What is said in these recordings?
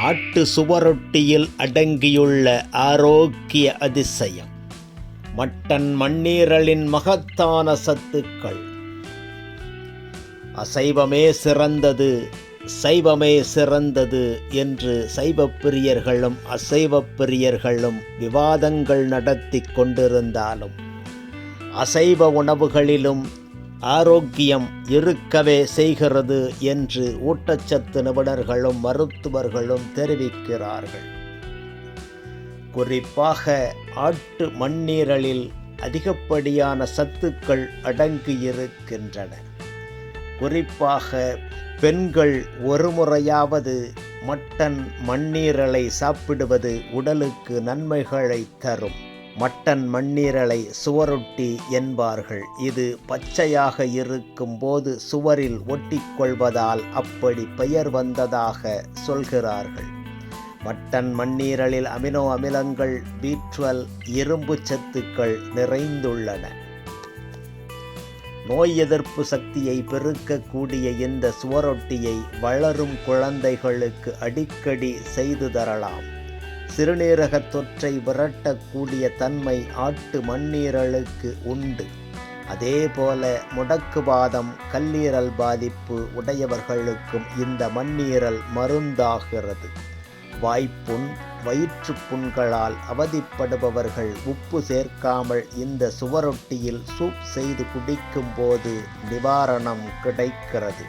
ஆட்டு சுவரொட்டியில் அடங்கியுள்ள ஆரோக்கிய அதிசயம். மட்டன் மண்ணீரலின் மகத்தான சத்துக்கள். அசைவமே சிறந்தது சைவமே சிறந்தது என்று சைவப்பிரியர்களும் பிரியர்களும் பிரியர்களும் விவாதங்கள் நடத்தி கொண்டிருந்தாலும் அசைவ உணவுகளிலும் ஆரோக்கியம் இருக்கவே செய்கிறது என்று ஊட்டச்சத்து நிபுணர்களும் மருத்துவர்களும் தெரிவிக்கிறார்கள். குறிப்பாக ஆட்டு மண்ணீரலில் அதிகப்படியான சத்துக்கள் அடங்கியிருக்கின்றன குறிப்பாக பெண்கள் ஒரு முறையாவது மட்டன் மண்ணீரலை சாப்பிடுவது உடலுக்கு நன்மைகளை தரும். மட்டன் மண்ணீரலை சுவரொட்டி என்பார்கள். இது பச்சையாக இருக்கும்போது சுவரில் ஒட்டிக்கொள்வதால் அப்படி பெயர் வந்ததாக சொல்கிறார்கள். மட்டன் மண்ணீரலில் அமினோ அமிலங்கள் பீட்வல் இரும்பு சத்துக்கள் நிறைந்துள்ளன. நோய் எதிர்ப்பு சக்தியை பெருக்கக்கூடிய இந்த சுவரொட்டியை வளரும் குழந்தைகளுக்கு அடிக்கடி செய்து தரலாம். சிறுநீரக தொற்றை விரட்டக்கூடிய தன்மை ஆட்டு மண்ணீரலுக்கு உண்டு. அதேபோல முடக்குவாதம் கல்லீரல் பாதிப்பு உடையவர்களுக்கும் இந்த மண்ணீரல் மருந்தாகிறது. வாய்ப்புண் வயிற்றுப்புண்களால் அவதிப்படுபவர்கள் உப்பு சேர்க்காமல் இந்த சுவரொட்டியில் சூப் செய்து குடிக்கும்போது நிவாரணம் கிடைக்கிறது.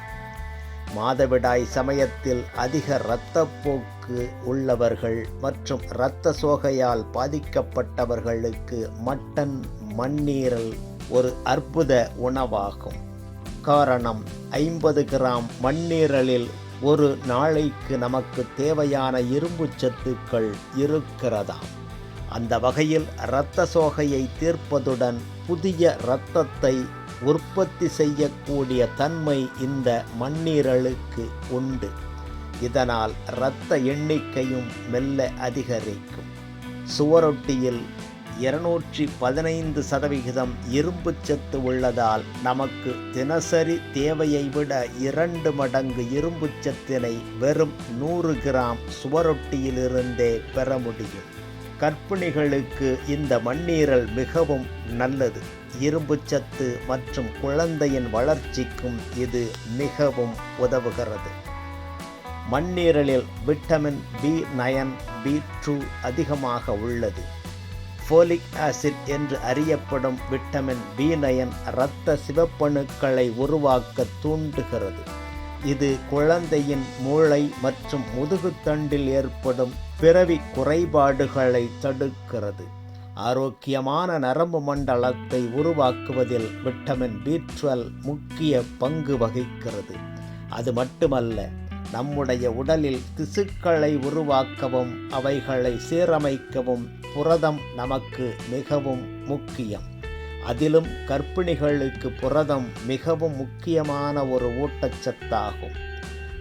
மாதவிடாய் சமயத்தில் அதிக இரத்தப்போக்கு உள்ளவர்கள் மற்றும் இரத்த சோகையால் பாதிக்கப்பட்டவர்களுக்கு மட்டன் மண்ணீரல் ஒரு அற்புத உணவாகும். காரணம் ஐம்பது கிராம் மண்ணீரலில் ஒரு நாளைக்கு நமக்கு தேவையான இரும்பு சத்துக்கள் இருக்கிறதாம். அந்த வகையில் இரத்த சோகையை தீர்ப்பதுடன் புதிய இரத்தத்தை உற்பத்தி செய்யக்கூடிய தன்மை இந்த மண்ணீரலுக்கு உண்டு. இதனால் இரத்த எண்ணிக்கையும் மெல்ல அதிகரிக்கும். சுவரொட்டியில் இருநூற்றி பதினைந்து சதவிகிதம் இரும்பு சத்து உள்ளதால் நமக்கு தினசரி தேவையை விட இரண்டு மடங்கு இரும்பு சத்தினை வெறும் நூறு கிராம் சுவரொட்டியிலிருந்தே பெற முடியும். கர்ப்பிணிகளுக்கு இந்த மண்ணீரல் மிகவும் நல்லது. இரும்பு சத்து மற்றும் குழந்தையின் வளர்ச்சிக்கும் இது மிகவும் உதவுகிறது. மண்ணீரலில் vitamin B nine B two அதிகமாக உள்ளது. ஃபோலிக் ஆசிட் என்று அறியப்படும் விட்டமின் பி நயன் இரத்த சிவப்பணுக்களை உருவாக்க தூண்டுகிறது. இது குழந்தையின் மூளை மற்றும் முதுகுத்தண்டில் ஏற்படும் பிறவி குறைபாடுகளை தடுக்கிறது. ஆரோக்கியமான நரம்பு மண்டலத்தை உருவாக்குவதில் விட்டமின் பி டுவெல் முக்கிய பங்கு வகிக்கிறது. அது மட்டுமல்ல நம்முடைய உடலில் திசுக்களை உருவாக்கவும் அவைகளை சீரமைக்கவும் புரதம் நமக்கு மிகவும் முக்கியம். அதிலும் கர்ப்பிணிகளுக்கு புரதம் மிகவும் முக்கியமான ஒரு ஊட்டச்சத்தாகும்.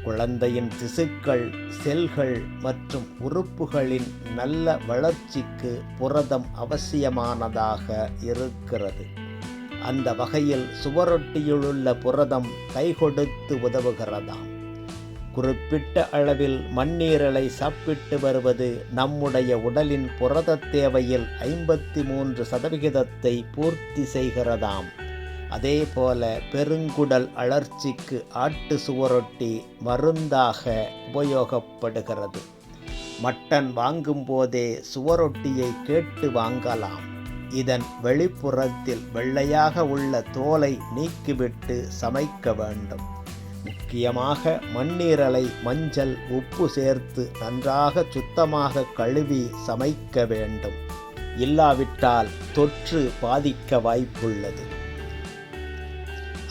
குழந்தையின் திசுக்கள் செல்கள் மற்றும் உறுப்புகளின் நல்ல வளர்ச்சிக்கு புரதம் அவசியமானதாக இருக்கிறது. அந்த வகையில் சுவரொட்டியிலுள்ள புரதம் கைகொடுத்து உதவுகிறதாம். குறிப்பிட்ட அளவில் மண்ணீரலை சாப்பிட்டு வருவது நம்முடைய உடலின் புரத தேவையில் ஐம்பத்தி மூன்று சதவிகிதத்தை பூர்த்தி செய்கிறதாம். அதேபோல பெருங்குடல் அழற்சிக்கு ஆட்டு சுவரொட்டி மருந்தாக உபயோகப்படுகிறது. மட்டன் வாங்கும்போதே சுவரொட்டியை கேட்டு வாங்கலாம். இதன் வெளிப்புறத்தில் வெள்ளையாக உள்ள தோலை நீக்கிவிட்டு சமைக்க வேண்டும். முக்கியமாக மண்ணீரலை மஞ்சள் உப்பு சேர்த்து நன்றாக சுத்தமாக கழுவி சமைக்க வேண்டும். இல்லாவிட்டால் தொற்று பாதிக்க வாய்ப்புள்ளது.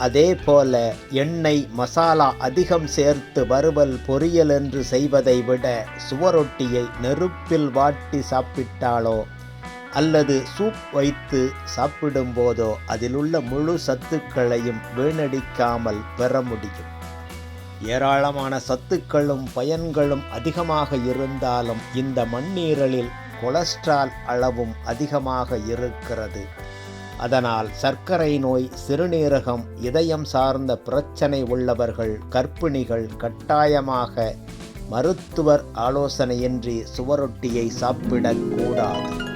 அதே போல எண்ணெய் மசாலா அதிகம் சேர்த்து வறுவல் பொரியல் என்று செய்வதை விட சுவரொட்டியை நெருப்பில் வாட்டி சாப்பிட்டாலோ அல்லது சூப் வைத்து சாப்பிடும்போதோ அதிலுள்ள முழு சத்துக்களையும் வீணடிக்காமல் பெற முடியும். ஏராளமான சத்துக்களும் பயன்களும் அதிகமாக இருந்தாலும் இந்த மண்ணீரலில் கொலஸ்ட்ரால் அளவும் அதிகமாக இருக்கிறது. அதனால் சர்க்கரை நோய் சிறுநீரகம் இதயம் சார்ந்த பிரச்சனை உள்ளவர்கள் கர்ப்பிணிகள் கட்டாயமாக மருத்துவர் ஆலோசனையின்றி சுவரொட்டியை சாப்பிடக்கூடாது